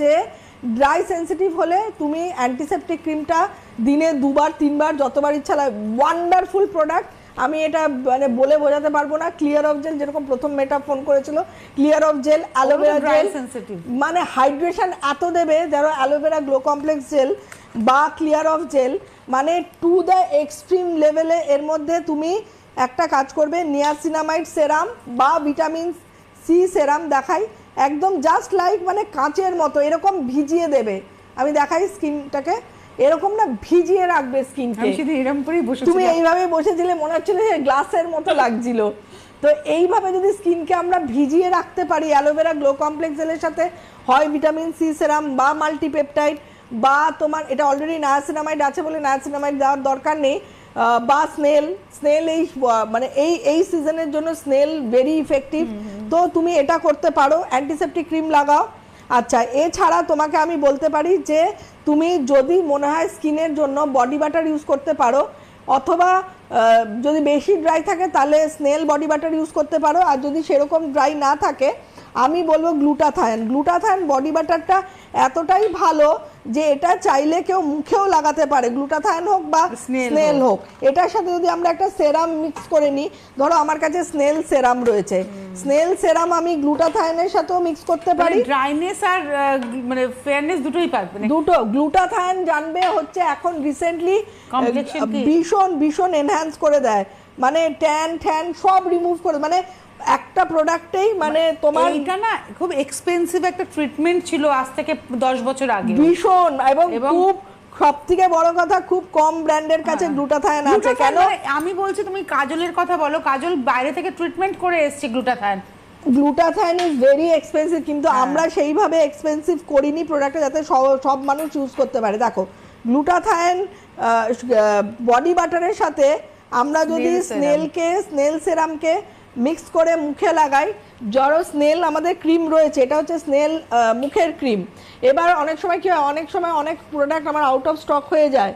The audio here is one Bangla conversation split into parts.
যে ড্রাই সেনসিটিভ হলে তুমি অ্যান্টিসেপটিক ক্রিমটা দিনে দুবার তিনবার যতবার ইচ্ছা লাগে ওয়ান্ডারফুল প্রোডাক্ট আমি এটা মানে বলে বোঝাতে পারব না। ক্লিয়ার অফ জেল যেরকম প্রথম মেয়েটা ফোন করেছিল clear off gel aloe vera gel মানে হাইড্রেশন এত দেবে যারা aloe vera glow complex gel বা ক্লিয়ার অফ জেল মানে টু দ্য এক্সট্রিম লেভেলে এর মধ্যে তুমি একটা কাজ করবে নিয়াসিনামাইড সেরাম বা ভিটামিন সি সেরাম দেখাই। একদম জাস্ট লাইক মানে কাঁচের মতো এরকম ভিজিয়ে দেবে। আমি দেখাই স্কিনটাকে এরকম না ভিজিয়ে রাখবে স্কিনকে। আমি সেদিন এরকম করেই বসে তুমি এইভাবে বসেছিলে মনে হচ্ছিল যে গ্লাসের মতো লাগছিল। তো এইভাবে যদি স্কিনকে আমরা ভিজিয়ে রাখতে পারি অ্যালোভেরা গ্লো কমপ্লেক্স জেলের সাথে হয় ভিটামিন সি সেরাম বা মাল্টিপেপটাইড বা তোমার এটা অলরেডি নায়াসিনামাইড আছে বলে নায়াসিনামাইড দেওয়ার দরকার নেই। বা স্নেল স্নেল এই মানে এই এই সিজনের জন্য স্নেল ভেরি ইফেক্টিভ তো তুমি এটা করতে পারো অ্যান্টিসেপটিক ক্রিম লাগাও। আচ্ছা এছাড়া তোমাকে আমি বলতে পারি যে তুমি যদি মনে হয় স্কিনের জন্য বডি বাটার ইউজ করতে পারো অথবা যদি বেশি ড্রাই থাকে তাহলে স্নেল বডি বাটার ইউজ করতে পারো আর যদি সেরকম ড্রাই না থাকে আমি বলব গ্লুটাথায়ন। গ্লুটাথায়ন বডি বাটারটা এতটাই ভালো যে এটা চাইলে কেউ মুখেও লাগাতে পারে। গ্লুটাথায়ন হোক বা স্নেল হোক। এটার সাথে যদি আমরা একটা সেরাম মিক্স করে নিই ধরো আমার কাছে স্নেল সেরাম রয়েছে। স্নেল সেরাম আমি গ্লুটাথায়নের সাথেও মিক্স করতে পারি। ড্রাইনেস আর মানে ফেয়ারনেস দুটোই পাবে মানে দুটো। গ্লুটাথায়ন জানবে হচ্ছে এখন রিসেন্টলি ভীষণ ভীষণ এনহ্যান্স করে দেয়। মানে ট্যান ট্যান সব রিমুভ করে মানে একটা প্রোডাক্টেই মানে তোমার এইটা না খুব এক্সপেন্সিভ একটা ট্রিটমেন্ট ছিল আজ থেকে দশ বছর আগে। ভীষণ এবং খুব সব থেকে বড় কথা খুব কম ব্র্যান্ডের কাছে গ্লুটাথায়ন আছে কেন? আমি বলছি তুমি কাজলের কথা বলো কাজল বাইরে থেকে ট্রিটমেন্ট করে এসছে glutathione glutathione is very expensive কিন্তু হ্যাঁ। আমরা সেইভাবে এক্সপেন্সিভ করিনি প্রোডাক্টটা যাতে সব সব মানুষ ইউজ করতে পারে। দেখো গ্লুটাথায়ন বডি বাটারের সাথে আমরা যদি। স্নেলকে স্নেল সেরামকে মিক্স করে মুখে লাগাই জড়ো স্নেল আমাদের ক্রিম রয়েছে এটা হচ্ছে স্নেল মুখের ক্রিম এবার অনেক সময় কি হয় অনেক সময় অনেক প্রোডাক্ট আমার আউট অফ স্টক হয়ে যায়।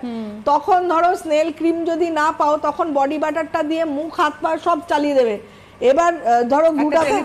তখন ধরো স্নেল ক্রিম যদি না পাও তখন বডি বাটারটা দিয়ে মুখ হাত পা সব চালিয়ে দেবে। এবার ধরো টেলিফোন